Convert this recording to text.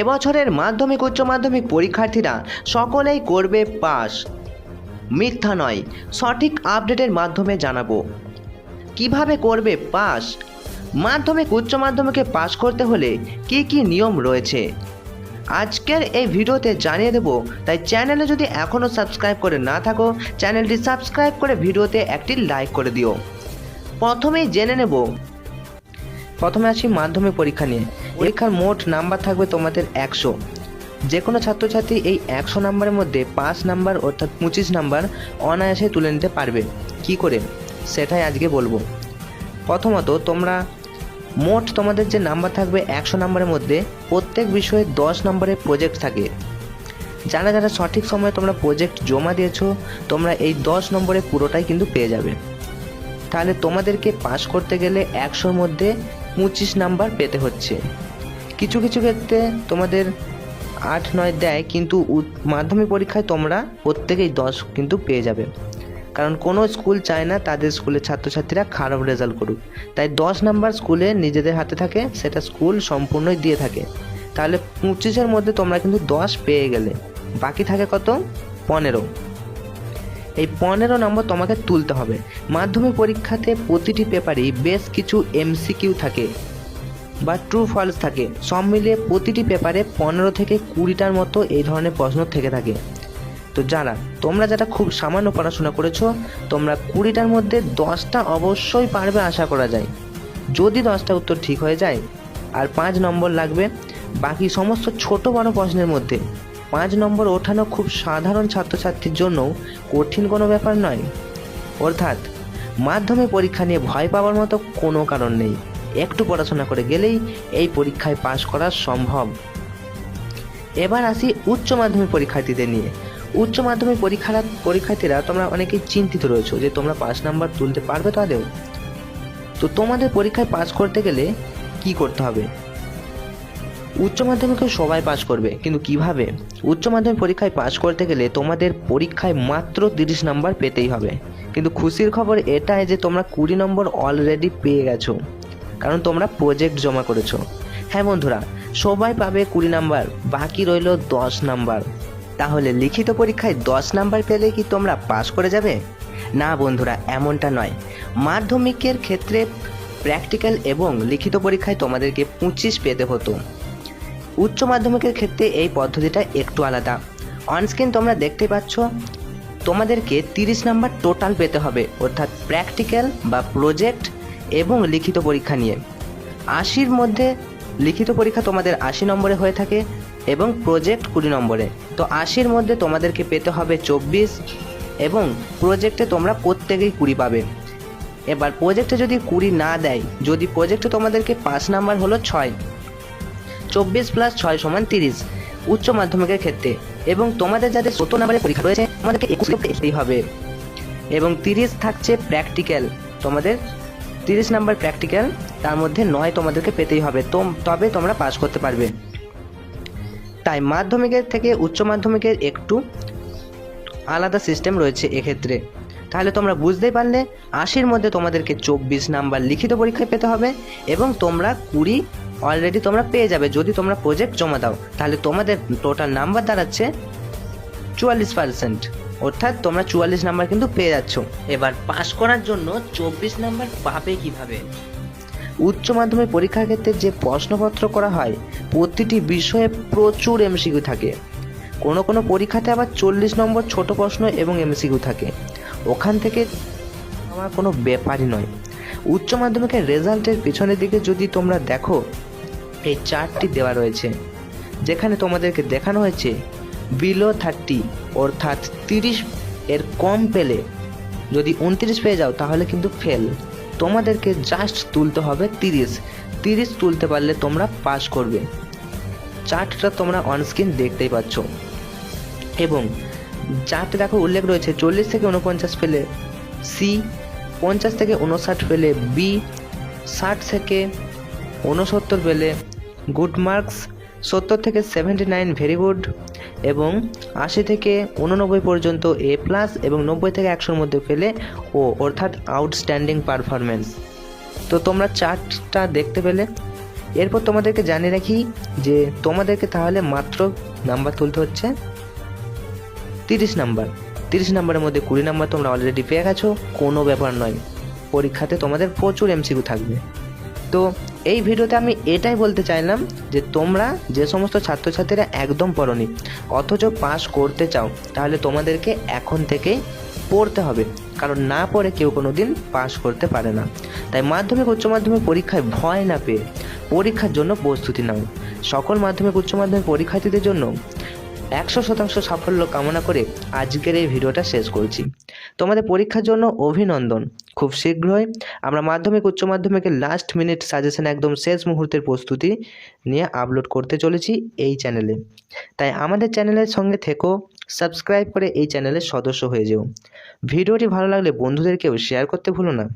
এবছরের মাধ্যমিক, উচ্চ মাধ্যমিক পরীক্ষার্থীরা সকলেই করবে পাস। মিথ্যা নয়, সঠিক আপডেটের মাধ্যমে জানাব। কীভাবে করবে পাস? মাধ্যমিক, উচ্চ মাধ্যমিকে পাস করতে হলে কি কি নিয়ম রয়েছে? আজকের এই ভিডিওতে জানিয়ে দেব, তাই চ্যানেলে যদি এখনও সাবস্ক্রাইব করে না থাকো, চ্যানেলটি সাবস্ক্রাইব করে ভিডিওতে একটি লাইক করে দিও। প্রথমেই জেনে নেব, প্রথমে আসি মাধ্যমিক পরীক্ষা নিয়ে। পরীক্ষার মোট নাম্বার থাকবে তোমাদের একশো। যে কোনো ছাত্রছাত্রী এই একশো নাম্বারের মধ্যে পাঁচ নাম্বার অর্থাৎ পঁচিশ নাম্বার অনায়াসে তুলে নিতে পারবে। কি করে? সেটাই আজকে বলব। প্রথমত তোমরা মোট তোমাদের যে নাম্বার থাকবে একশো নাম্বারের মধ্যে প্রত্যেক বিষয়ে দশ নম্বরের প্রজেক্ট থাকে। যারা যারা সঠিক সময়ে তোমরা প্রজেক্ট জমা দিয়েছ, তোমরা এই দশ নম্বরে পুরোটাই কিন্তু পেয়ে যাবে। তাহলে তোমাদেরকে পাস করতে গেলে একশোর মধ্যে পঁচিশ নাম্বার পেতে হচ্ছে। কিছু কিছু ক্ষেত্রে তোমাদের আট, নয় দেয়, কিন্তু মাধ্যমিক পরীক্ষায় তোমরা প্রত্যেকেই দশ কিন্তু পেয়ে যাবে। কারণ কোনো স্কুল চায় না তাদের স্কুলের ছাত্রছাত্রীরা খারাপ রেজাল্ট করুক। তাই দশ নাম্বার স্কুলে নিজেদের হাতে থাকে, সেটা স্কুল সম্পূর্ণই দিয়ে থাকে। তাহলে পঁচিশের মধ্যে তোমরা কিন্তু দশ পেয়ে গেলে। বাকি থাকে কত? পনেরো। এই পনেরো নম্বর তোমাকে তুলতে হবে। মাধ্যমিক পরীক্ষাতে প্রতিটি পেপারেই বেশ কিছু এমসিকিউ থাকে বা ট্রু ফলস থাকে। সব মিলিয়ে প্রতিটি পেপারে পনেরো থেকে কুড়িটার মতো এই ধরনের প্রশ্ন থেকে থাকে। তো যারা, তোমরা যারা খুব সামান্য পড়াশোনা করেছ, তোমরা কুড়িটার মধ্যে দশটা অবশ্যই পারবে আশা করা যায়। যদি দশটা উত্তর ঠিক হয়ে যায়, আর পাঁচ নম্বর লাগবে, বাকি সমস্ত ছোট বড় প্রশ্নের মধ্যে। পাঁচ নম্বর ওঠানো খুব সাধারণ ছাত্রছাত্রীর জন্য কঠিন কোনো ব্যাপার নয়। অর্থাৎ, মাধ্যমিক পরীক্ষা নিয়ে ভয় পাওয়ার মতো কোনো কারণ নেই। একটু পড়াশোনা করে গেলেই এই পরীক্ষায় পাশ করা সম্ভব। এবার আসি উচ্চ মাধ্যমিক পরীক্ষার্থীদের নিয়ে। উচ্চ মাধ্যমিক পরীক্ষার, পরীক্ষার্থীরা তোমরা অনেকেই চিন্তিত রয়েছো যে তোমরা পাঁচ নাম্বার তুলতে পারবে তো আদেও তো তোমাদের পরীক্ষায় পাস করতে গেলে কি করতে হবে? উচ্চ মাধ্যমিকে সবাই পাস করবে, কিন্তু কীভাবে? উচ্চ মাধ্যমিক পরীক্ষায় পাস করতে গেলে তোমাদের পরীক্ষায় মাত্র তিরিশ নাম্বার পেতেই হবে। কিন্তু খুশির খবর এটাই যে তোমরা কুড়ি নম্বর অলরেডি পেয়ে গেছো, কারণ তোমরা প্রজেক্ট জমা করেছ। হ্যাঁ বন্ধুরা, সবাই পাবে কুড়ি নাম্বার, বাকি রইল দশ নাম্বার। তাহলে লিখিত পরীক্ষায় দশ নাম্বার পেলে কি তোমরা পাস করে যাবে? না বন্ধুরা, এমনটা নয়। মাধ্যমিকের ক্ষেত্রে প্র্যাকটিক্যাল এবং লিখিত পরীক্ষায় তোমাদেরকে পঁচিশ পেতে হতো। উচ্চ মাধ্যমিকের ক্ষেত্রে এই পদ্ধতিটা একটু আলাদা। অনস্ক্রিন তোমরা দেখতে পাচ্ছ, তোমাদেরকে তিরিশ নাম্বার টোটাল পেতে হবে, অর্থাৎ প্র্যাকটিক্যাল বা প্রজেক্ট এবং লিখিত পরীক্ষা নিয়ে। আশির মধ্যে লিখিত পরীক্ষা তোমাদের আশি নম্বরে হয়ে থাকে এবং প্রজেক্ট কুড়ি নম্বরে। তো আশির মধ্যে তোমাদেরকে পেতে হবে চব্বিশ এবং প্রজেক্টে তোমরা প্রত্যেকেই কুড়ি পাবে। এবার প্রজেক্টে যদি কুড়ি না দেয়, যদি প্রজেক্টে তোমাদেরকে পাঁচ নাম্বার হলো ছয় চব্বিশ প্লাস ছয় সমান তিরিশ, উচ্চ মাধ্যমিকের ক্ষেত্রে। এবং তোমাদের যাদের সত্তর নাম্বারের পরীক্ষা রয়েছে, তোমাদেরকে একুশ হবে। এবং তিরিশ থাকছে প্র্যাকটিক্যাল তোমাদের তিরিশ নাম্বার প্র্যাকটিক্যাল তার মধ্যে নয় তোমাদেরকে পেতেই হবে। তবে তোমরা পাস করতে পারবে। তাই মাধ্যমিকের থেকে উচ্চ মাধ্যমিকের একটু আলাদা সিস্টেম রয়েছে এক্ষেত্রে। তাহলে তোমরা বুঝতেই পারলে, আশির মধ্যে তোমাদেরকে চব্বিশ নাম্বার লিখিত পরীক্ষায় পেতে হবে এবং তোমরা কুড়ি অলরেডি তোমরা পেয়ে যাবে। যদি তোমরা প্রজেক্ট জমা দাও, তাহলে তোমাদের টোটাল নাম্বার দাঁড়াচ্ছে চুয়াল্লিশ পার্সেন্ট অর্থাৎ তোমরা চুয়াল্লিশ নাম্বার কিন্তু পেয়ে যাচ্ছ। এবার পাস করার জন্য চব্বিশ নাম্বার পাবে কীভাবে? উচ্চ মাধ্যমিক পরীক্ষার ক্ষেত্রে যে প্রশ্নপত্র করা হয়, প্রতিটি বিষয়ে প্রচুর এমসিকিউ থাকে। কোনো কোনো পরীক্ষাতে আবার চল্লিশ নম্বর ছোট প্রশ্ন এবং এমসিকিউ থাকে। ওখান থেকে আমার কোনো ব্যাপারই নয়। উচ্চ মাধ্যমিকের রেজাল্টের পিছনের দিকে যদি তোমরা দেখো এই চারটি দেওয়া রয়েছে, যেখানে তোমাদেরকে দেখানো হয়েছে বিলো থার্টি অর্থাৎ তিরিশ এর কম পেলে যদি উনত্রিশ পেয়ে যাও তাহলে কিন্তু ফেল তোমাদেরকে জাস্ট তুলতে হবে তিরিশ। তিরিশ তুলতে পারলে তোমরা পাস করবে। চার্টটা তোমরা অনস্ক্রিন দেখতেই পাচ্ছ। এবং চার্টে দেখো উল্লেখ রয়েছে, চল্লিশ থেকে উনপঞ্চাশ পেলে সি পঞ্চাশ থেকে উনষাট পেলে বি ষাট থেকে উনসত্তর পেলে গুড মার্কস, সত্তর থেকে সেভেন্টি নাইন ভেরি গুড এবং আশি থেকে উননব্বই পর্যন্ত এ প্লাস এবং নব্বই থেকে একশোর মধ্যে পেলে ও, অর্থাৎ আউটস্ট্যান্ডিং পারফরমেন্স তো তোমরা চার্টটা দেখতে পেলে। এরপর তোমাদেরকে জানিয়ে রাখি যে তোমাদেরকে তাহলে মাত্র নাম্বার তুলতে হচ্ছে তিরিশ নাম্বার তিরিশ নাম্বারের মধ্যে কুড়ি নাম্বার তোমরা অলরেডি পেয়ে গেছো, কোনো ব্যাপার নয়। পরীক্ষাতে তোমাদের প্রচুর এমসিকিউ থাকবে। তো এই ভিডিওতে আমি এটাই বলতে চাইলাম যে তোমরা যে সমস্ত ছাত্রছাত্রীরা একদম পড়নি, অথচ পাস করতে চাও, তাহলে তোমাদেরকে এখন থেকেই পড়তে হবে। কারণ না পড়ে কেউ কোনো দিন পাস করতে পারে না। তাই মাধ্যমিক উচ্চ মাধ্যমিক পরীক্ষায় ভয় না পেয়ে পরীক্ষার জন্য প্রস্তুতি নাও। সকল মাধ্যমিক উচ্চ মাধ্যমিক পরীক্ষার্থীদের জন্য একশো শতাংশ সাফল্য কামনা করে আজকের এই ভিডিওটা শেষ করছি। তোমাদের পরীক্ষার জন্য অভিনন্দন। খুব শীঘ্রই। আমরা মাধ্যমিক, উচ্চ মাধ্যমিকের লাস্ট মিনিট সাজেশন একদম শেষ মুহূর্তের প্রস্তুতি নিয়ে আপলোড করতে চলেছি এই চ্যানেলে তাই আমাদের চ্যানেলের সঙ্গে থেকো সাবস্ক্রাইব করে এই চ্যানেলের সদস্য হয়ে যেও। ভিডিওটি ভালো লাগলে বন্ধুদেরকেও শেয়ার করতে ভুলো না।